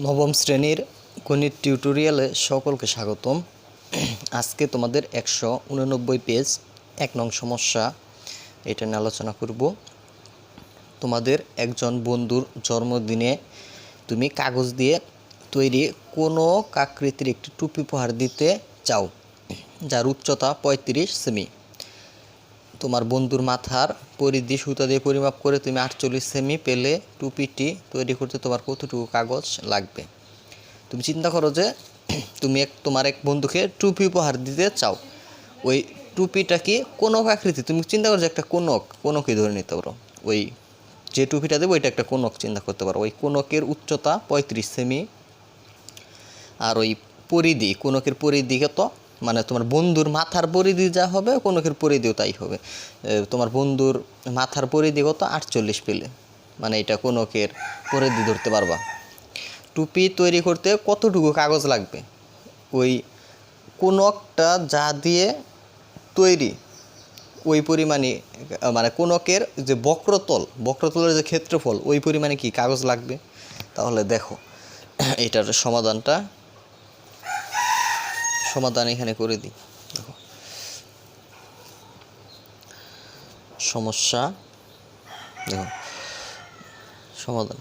নবম শ্রেণির গণিত টিউটোরিয়ালে সকলকে স্বাগতম। আজকে তোমাদের একশো উননব্বই পেজ, এক নং সমস্যা, এটা নিয়ে আলোচনা করব। তোমাদের একজন বন্ধুর জন্মদিনে তুমি কাগজ দিয়ে তৈরি কোনো কাকৃতির একটি টুপি উপহার দিতে চাও, যার উচ্চতা পঁয়ত্রিশ সেমি। তোমার বন্ধুর মাথার পরিধি সুতা দিয়ে পরিমাপ করে তুমি আটচল্লিশ সেমি পেলে টুপিটি তৈরি করতে তোমার কতটুকু কাগজ লাগবে। তুমি চিন্তা করো যে তুমি এক, তোমার এক বন্ধুকে টুপি উপহার দিতে চাও। ওই টুপিটা কি কোনক আকৃতি? তুমি চিন্তা করো যে একটা কোনক, কোনকই ধরে নিতে পারো। ওই যে টুপিটা দেবো ওইটা একটা কোনক চিন্তা করতে পারো। ওই কোনকের উচ্চতা পঁয়ত্রিশ সেমি। আর ওই পরিধি, কোনকের পরিধি কত মানে তোমার বন্ধুর মাথার পরিধি যা হবে, কোনকের পরিধিও তাই হবে। তোমার বন্ধুর মাথার পরিধি কত? আটচল্লিশ পেলে। মানে এটা কোনকের পরিধি ধরতে পারবা। টুপি তৈরি করতে কতটুকু কাগজ লাগবে? ওই কোনকটা যা দিয়ে তৈরি, ওই পরিমাণে মানে কোনকের যে বক্রতল, বক্রতলের যে ক্ষেত্রফল, ওই পরিমাণে কি কাগজ লাগবে? তাহলে দেখো, এটার সমাধানটা সমাধান এখানে করে দিই। দেখো। সমস্যা, দেখো। সমাধান।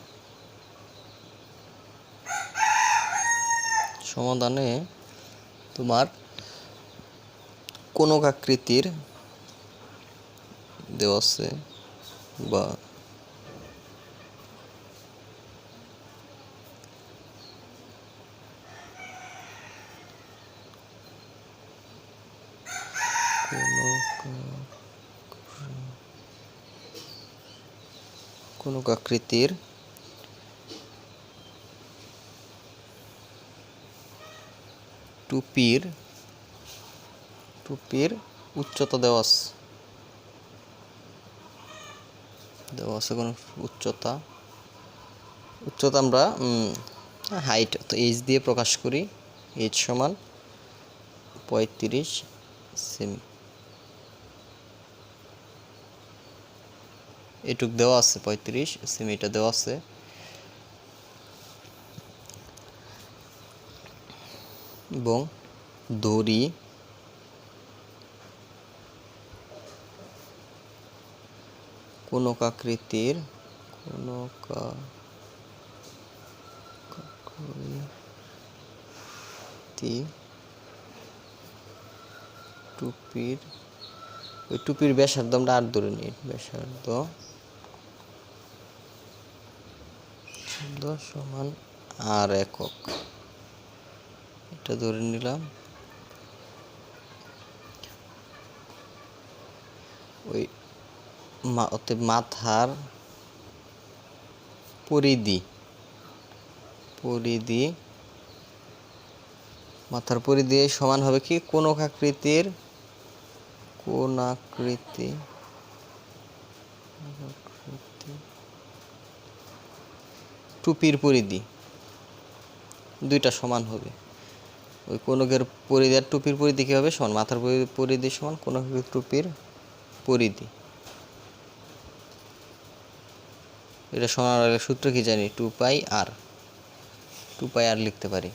সমাধানে তোমার কোনো আকৃতির দেওয়া আছে বা কোনো আকৃতির টুপির টুপির উচ্চতা দেওয়া দেওয়া আছে কোনো উচ্চতা। উচ্চতা আমরা হাইট তো এইচ দিয়ে প্রকাশ করি। এইচ সমান পঁয়ত্রিশ সেমি এটুক দেওয়া আছে, পঁয়ত্রিশ, সেমিটা দেওয়া আছে। এবং দড়ি। কোনো আকৃতির, কোনো টুপির, ওই টুপির ব্যাসার্ধ আমরা আট ধরে নিই, ব্যাসার্ধ সমান আর একক। এটা ধরে নিলাম। ওই অতএব মাথার পরিধি পরিধি, মাথার পরিধি সমান হবে কি? কোন আকৃতির কোন আকৃতি টুপির পরিধি। দুইটা সমান হবে। ওই কোনকের পরিধি আর টুপির পরিধি কী হবে সমান? মাথার পরি- পরিধি সমান কোন টুপির পরিধি। এটা সমান সূত্র কি জানি? টু পাই আর। টু পাই আর লিখতে পারি।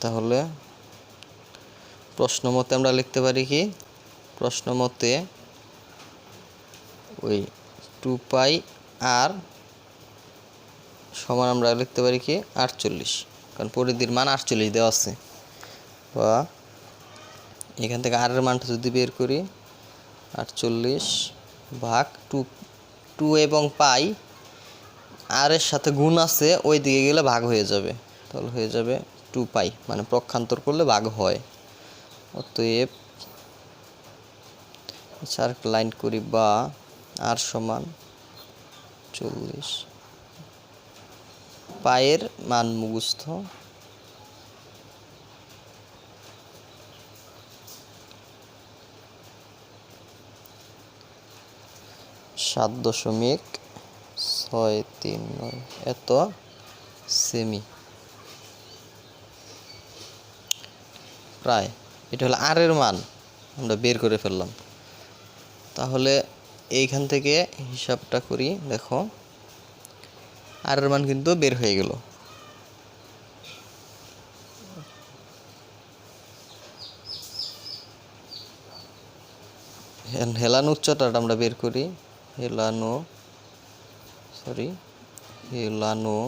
তাহলে প্রশ্ন মতে আমরা লিখতে পারি কি? প্রশ্ন মতে ওই টু পাই আর সমান আমরা লিখতে পারি কি? আটচল্লিশ। কারণ পরিধির মান আটচল্লিশ দেওয়া আছে। বা এখান থেকে আর এর মানটা যদি বের করি, আটচল্লিশ ভাগ টু টু এবং পাই আর এর সাথে গুণ আছে, ওই দিকে গেলে ভাগ হয়ে যাবে। তাহলে হয়ে যাবে টু পাই মানে পক্ষান্তর করলে ভাগ হয়। অতএব আচ্ছা লাইন করি বা আর সমান চল্লিশ। পায়ের মান মুখস্থ। সাত দশমিক ছয় তিন নয়। এত সেমি প্রায়, এটা হলো আর এর মান। আমরা বের করে ফেললাম। তাহলে এইখান থেকে হিসাবটা করি, দেখো। আর এর মান কিন্তু বের হয়ে গেল। হেলানো উচ্চতাটা আমরা বের করি। হেলানো সরি হেলানো।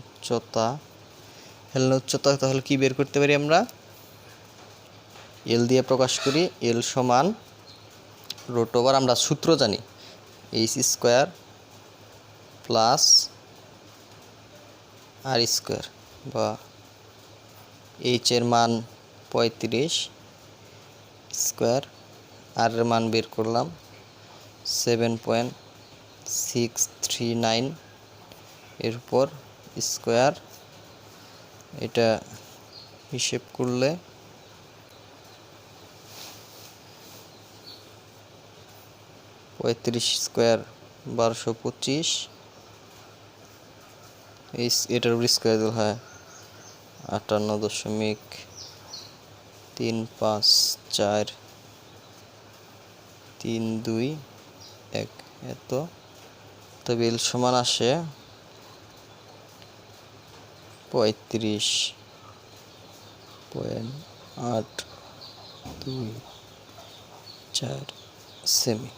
উচ্চতা হেলানো উচ্চতা তাহলে কি বের করতে পারি আমরা? এল দিয়ে প্রকাশ করি এল সমান রোট ওভার আমরা সূত্র জানি H square plus R square বা এইচ এর মান পঁয়ত্রিশ স্কোয়ার আর এর মান বের করলাম seven point six three nine এরপর স্কোয়ার এটা হিসেব করলে পঁয়ত্রিশ স্কোয়ার বারোশো পঁচিশ। এই এটার স্কোয়ার দিলে হয় আটান্ন দশমিক তিন পাঁচ চার তিন দুই এক। এত। তবে এল সমান আসে পঁয়ত্রিশ পয়েন্ট আট দুই চার সেমি।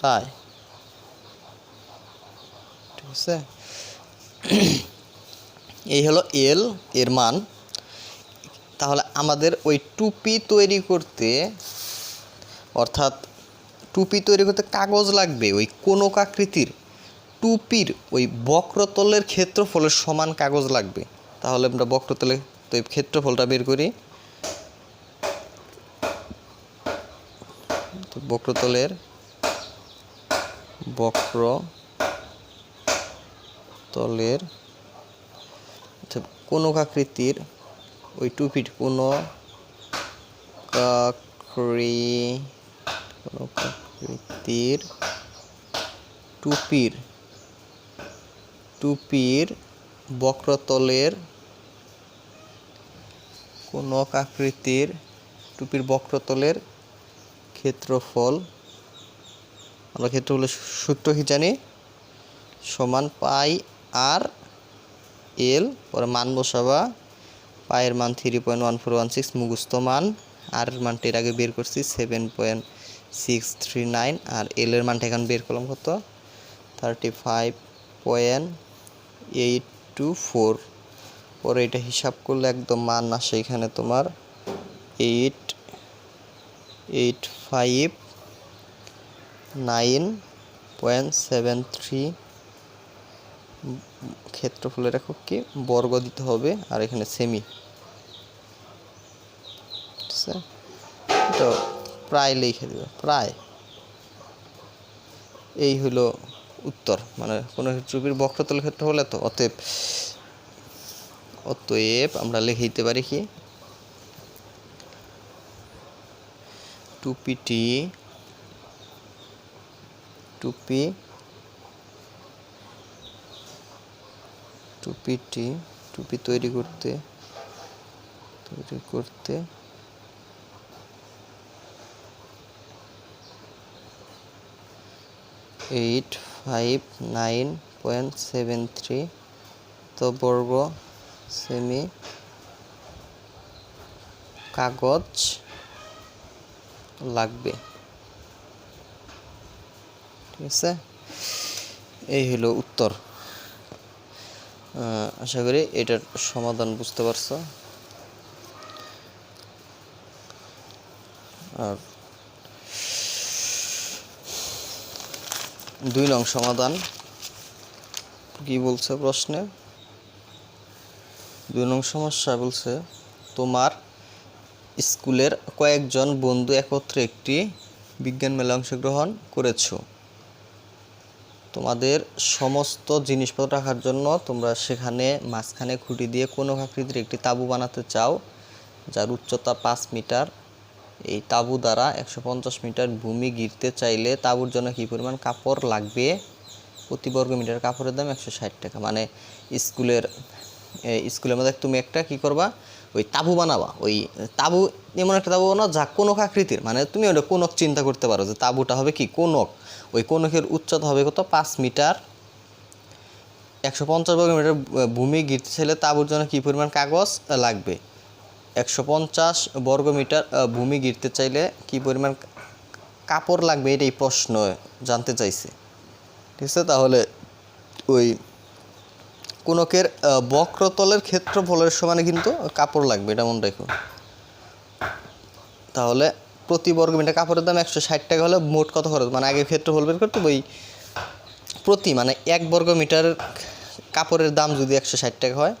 প্রায় ঠিক আছে? এই হলো এল এর মান। তাহলে আমাদের ওই টুপি তৈরি করতে, অর্থাৎ টুপি তৈরি করতে কাগজ লাগবে, ওই কোনো আকৃতির। টুপির ওই বক্রতলের ক্ষেত্রফলের সমান কাগজ লাগবে। তাহলে আমরা বক্রতলে তো এই ক্ষেত্রফলটা বের করি। বক্রতলের বক্র তলের আচ্ছা, কোনক আকৃতির ওই টুপির কোনো আকৃতির টুপির টুপির বক্রতলের কোনক আকৃতির টুপির বক্রতলের ক্ষেত্রফল, আমরা ক্ষেত্রফলের সূত্র কি জানি? সমান পাই আর এল, পরে মান বসাবা। পায়ের মান three point one four one six মুখস্থ মান। আর মানটা এর আগে বের করছি seven point six three nine আর এল এর মানটা এখন বের করলাম কত? Thirty five point eight two four পরে এটা হিসাব করলে একদম মান আসে এখানে তোমার eight eight five nine point seven three ক্ষেত্রফলের কি? বর্গ দিতে হবে আর এখানে সেমি তো প্রায় লিখে দেবে, প্রায়। এই হলো উত্তর। মানে কোনো চুপির বক্রতল ক্ষেত্র হলে তো অতএব অতএব আমরা লিখে দিতে পারি কি? টুপিটি, টুপি টুপিটি, টুপি তৈরি করতে তৈরি করতে, eight five nine point seven three তো বর্গ সেমি কাগজ লাগবে। ঠিক আছে? এই হলো উত্তর। আশা করি এটার সমাধান বুঝতে পারছ। আর দুই নং সমাধান। কি বলছে প্রশ্নে? দুই নং সমস্যা বলছে, তোমার স্কুলের কয়েকজন বন্ধু একত্রে একটি বিজ্ঞান মেলা অংশগ্রহণ করেছ। তোমাদের সমস্ত জিনিসপত্র রাখার জন্য তোমরা সেখানে মাঝখানে খুঁটি দিয়ে কোনো আকৃতির একটি তাঁবু বানাতে চাও, যার উচ্চতা পাঁচ মিটার। এই তাঁবু দ্বারা একশো পঞ্চাশ মিটার ভূমি গিরতে চাইলে তাঁবুর জন্য কী পরিমাণ কাপড় লাগবে? প্রতি বর্গ মিটার কাপড়ের দাম একশো ষাট টাকা। মানে স্কুলের স্কুলের মধ্যে তুমি একটা কি করবা? ওই তাবু বানাবা। ওই তাবু, এমন একটা তাবু বানাও যা কোনক আকৃতির। মানে তুমি ওটা কোনক চিন্তা করতে পারো যে তাবুটা হবে কি কোনক? ওই কোনকের উচ্চতা হবে কত? পাঁচ মিটার। একশো পঞ্চাশ বর্গ মিটার ভূমি গিরতে চাইলে তাবুর জন্য কী পরিমাণ কাগজ লাগবে? একশো পঞ্চাশ বর্গ মিটার ভূমি গিরতে চাইলে কি পরিমাণ কাপড় লাগবে এটাই প্রশ্ন জানতে চাইছে। ঠিক আছে? তাহলে ওই কোনকের বক্রতলের ক্ষেত্রফলের সমানে কিন্তু কাপড় লাগবে, এটা মনে রাখো। তাহলে প্রতি বর্গ মিটার কাপড়ের দাম একশো ষাট টাকা হলে মোট কত খরচ? মানে আগে ক্ষেত্রফল বের করতে ওই প্রতি মানে এক বর্গ মিটার কাপড়ের দাম যদি একশো ষাট টাকা হয়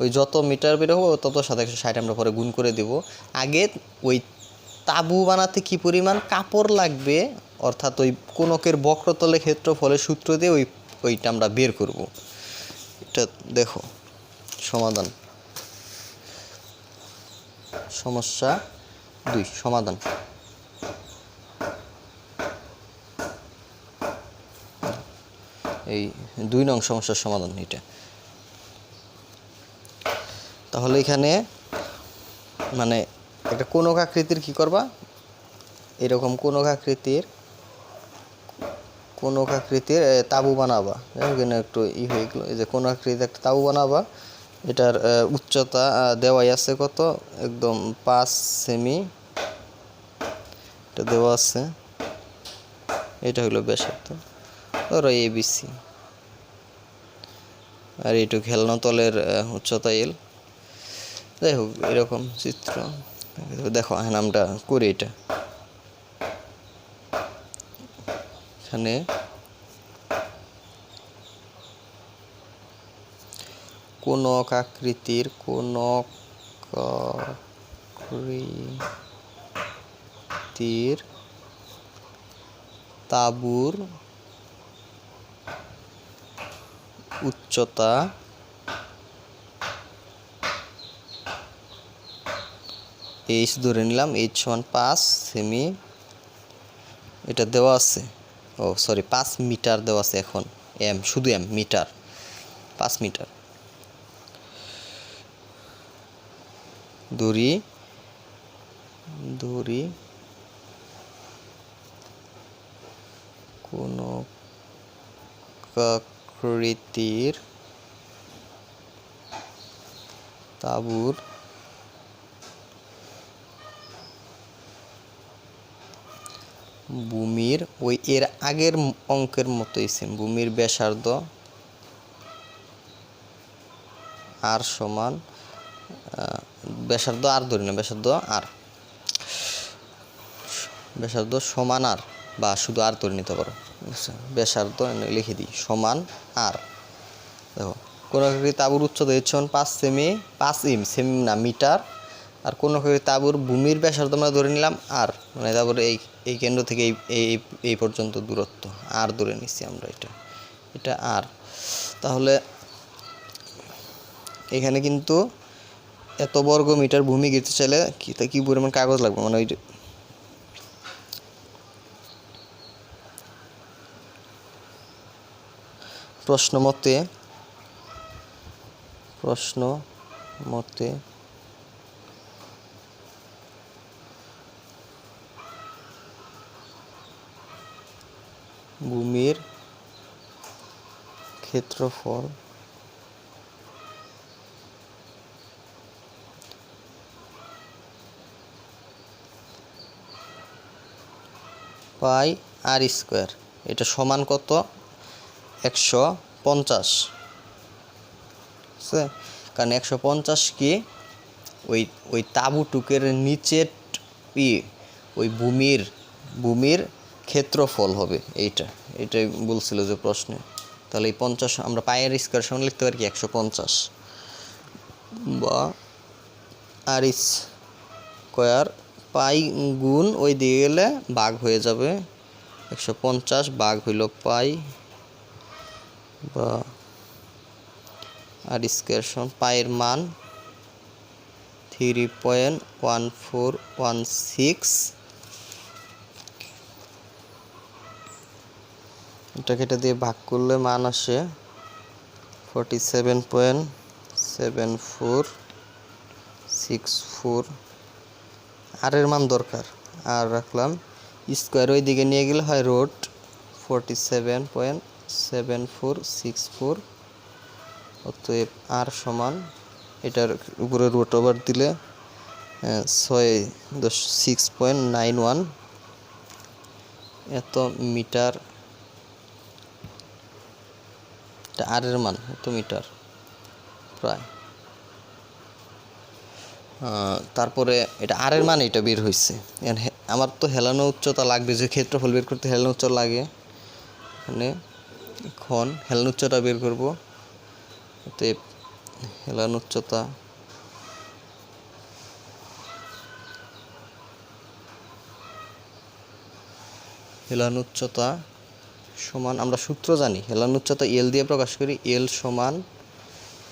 ওই যত মিটার বের হবে, তত সাথে একশো ষাট আমরা পরে গুণ করে দেব। আগে ওই তাবু বানাতে কি পরিমাণ কাপড় লাগবে, অর্থাৎ ওই কোনকের বক্রতলে ক্ষেত্রফলের সূত্র দিয়ে ওই, ওইটা আমরা বের করব। এটা দেখো, সমাধান। সমস্যা দুই, সমাধান। এই দুই নং সমস্যার সমাধান এটা। তাহলে এখানে মানে একটা কোনক আকৃতির কি করবা? এরকম কোনক আকৃতির কোনক আকৃতির তাবু বানাবা। এখানে একটু ই হয়ে গেলো। এই যে কোন আকৃতির একটা তাবু বানাবা। এটার উচ্চতা দেওয়াই আছে কত? একদম পাঁচ সেমি। এটা দেওয়া আছে। এটা হলো ব্যাসার্ধ। ধরো এবিসি আর এইটুকু খেলনা তলের উচ্চতা এল। যাই হোক, এরকম চিত্র। দেখো হ্যাঁ নামটা করি এটা। এখানে কোনক আকৃতির কোনক আকৃতির তাঁবুর উচ্চতা এইচ ধরে নিলাম এইচ সমান পাঁচ সেমি এটা দেওয়া আছে। ও সরি পাঁচ মিটার দেওয়া আছে এখন এম শুধু এম মিটার, পাঁচ মিটার। দড়ি দড়ি, কোনো আকৃতির তাঁবুর ভূমির ওই এর আগের অঙ্কের মতোই সেম ভূমির ব্যাসার্ধ আর সমান ব্যাসার্ধ আর ধরি না, ব্যাসার্ধ আর ব্যাসার্ধ সমান আর বা শুধু আর ধরে নিতে পারো ব্যাসার্ধ লিখে দিই, সমান আর দেখো, কোন আকৃতি তাঁবুর উচ্চতা হচ্ছে পাঁচ সেমি পাঁচ ইম সেমি না, মিটার। আর কোন আকৃতি তাঁবুর ভূমির ব্যাসার্ধ আমরা ধরে নিলাম আর মানে তারপরে এই এই কেন্দ্র থেকে এই এই পর্যন্ত দূরত্ব, আর ধরে নিচ্ছি আমরা এটা এটা আর। তাহলে এখানে কিন্তু এত বর্গ মিটার ভূমি গিরতে চাইলে কি, তা কি পরিমাণ কাগজ লাগবে? মানে ওই প্রশ্ন মতে প্রশ্ন মতে ভূমির ক্ষেত্রফল পাই আর স্কোয়ার। এটা সমান কত? একশো পঞ্চাশ। কারণ একশো পঞ্চাশ কি? ওই ওই তাঁবুটুকের নিচের ওই ভূমির ভূমির ক্ষেত্রফল হবে, এইটা। এটাই বলছিল যে প্রশ্নে। তাহলে এই পঞ্চাশ, আমরা পায়ের স্কোয়ার সমান লিখতে পারি কি? একশো পঞ্চাশ। বা আর স্কোয়ার পাই গুণ ওই দিয়ে গেলে ভাগ হয়ে যাবে। একশো পঞ্চাশ ভাগ হইল পাই বা আর স্কোয়ার সমান পায়ের মান three point one four one six এটাকে এটা দিয়ে ভাগ করলে মান আসে forty seven point seven four six four R এর মান দরকার। আর রাখলাম স্কোয়ার ওই দিকে নিয়ে গেলে হয় root forty seven point seven four six four অতএব আর সমান, এটার উপরে রুট ওভার দিলে ছয় দশ সিক্স পয়েন্ট নাইন ওয়ান এত মিটার এটা আর এর মান এত মিটার, প্রায়। তারপরে এটা আর এর মান এটা বের হয়েছে আমার তো হেলানো উচ্চতা লাগবে, যে ক্ষেত্রফল বের করতে হেলানো উচ্চতা লাগে। মানে এখন হেলানো উচ্চতা বের করব, অতএব হেলানো উচ্চতা হেলানো উচ্চতা সমান, আমরা সূত্র জানি। হেলান উচ্চতা এল দিয়ে প্রকাশ করি এল সমান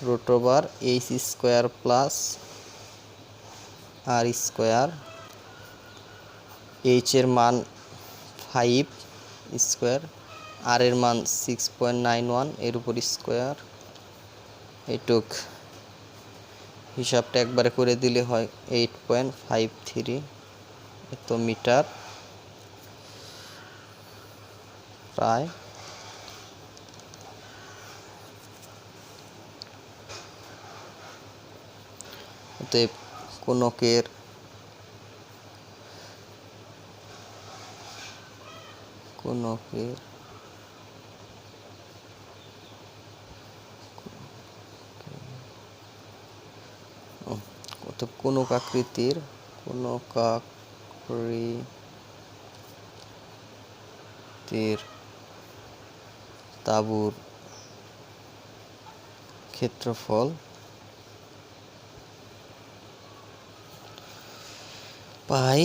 root over H square plus R square H এর মান ফাইভ স্কোয়ার আর এর মান সিক্স পয়েন্ট নাইন ওয়ানের উপর স্কোয়ার এইটুক হিসাবটা একবারে করে দিলে হয় এইট পয়েন্ট ফাইভ থ্রি এত মিটার। প্রায়। অতএব কোনকের কোনকের ও, অতএব কোনক আকৃতির কোনক আকৃতির তাঁবুর ক্ষেত্রফল পাই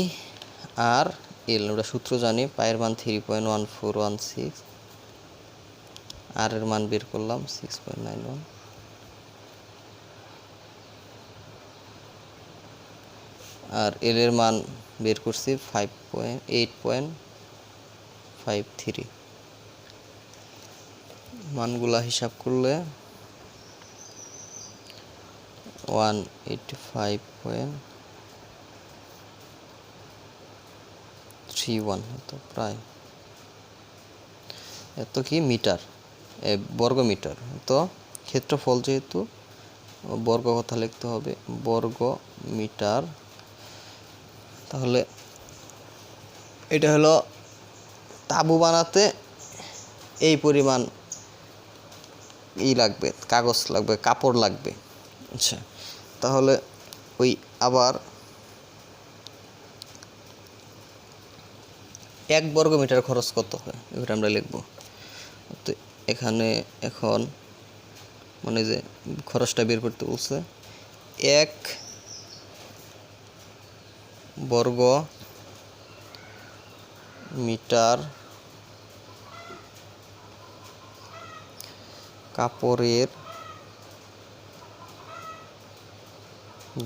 আর এল, আমরা সূত্র জানি পায়ের মান three point one four one six R এর মান বের করলাম সিক্স পয়েন্ট নাইন ওয়ান আর এল এর মান বের করছি five point eight point five three মানগুলা হিসাব করলে one eighty five point three one তো প্রায়। এত কি মিটার? বর্গ মিটার তো ক্ষেত্রফল যেহেতু, বর্গ কথা লিখতে হবে বর্গ মিটার তাহলে এটা হলো তাবু বানাতে এই পরিমাণ ই লাগবে কাগজ লাগবে কাপড় লাগবে। আচ্ছা। তাহলে ওই আবার এক বর্গ মিটার খরচ কত হয় এবার আমরা লিখব। তো এখানে এখন মানে যে খরচটা বের করতে বলছে এক বর্গ মিটার কাপড়ের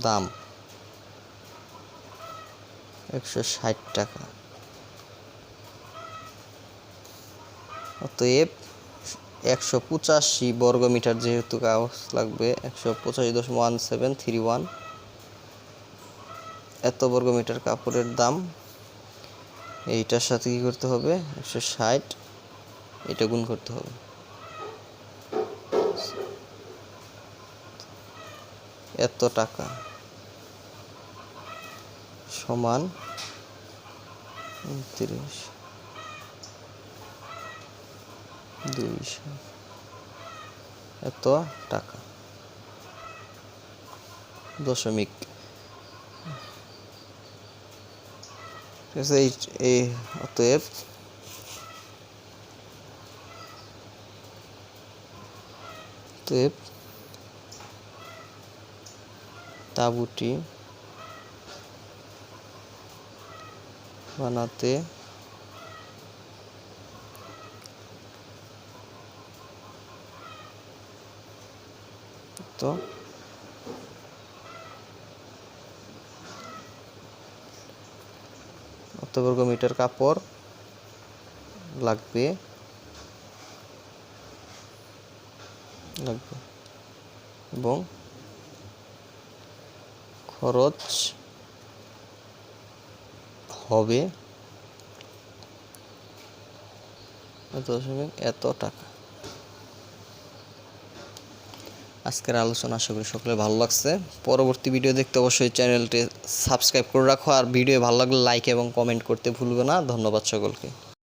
দাম একশো ষাট টাকা। অতএব একশো পঁচাশি বর্গ মিটার যেহেতু কাগজ লাগবে, একশো পঁচাশি দশমিক ওয়ান সেভেন থ্রি ওয়ান, এত বর্গ মিটার কাপড়ের দাম, এইটার সাথে কী করতে হবে? একশো ষাট, এটা গুণ করতে হবে। এত টাকা সমান উনত্রিশ। দুইশো। এত টাকা। দশমিক। এই এই অতএব অতএব তাঁবুটি বানাতে। তো বর্গ মিটার কাপড় লাগবে। লাগবে। এবং খরচ হবে এত টাকা। আজকের আলোচনা আশা করি সকলে ভালো লাগছে। পরবর্তী ভিডিও দেখতে অবশ্যই চ্যানেলটি সাবস্ক্রাইব করে রাখো। আর ভিডিও ভালো লাগলে লাইক এবং কমেন্ট করতে ভুলবে না। ধন্যবাদ সকলকে।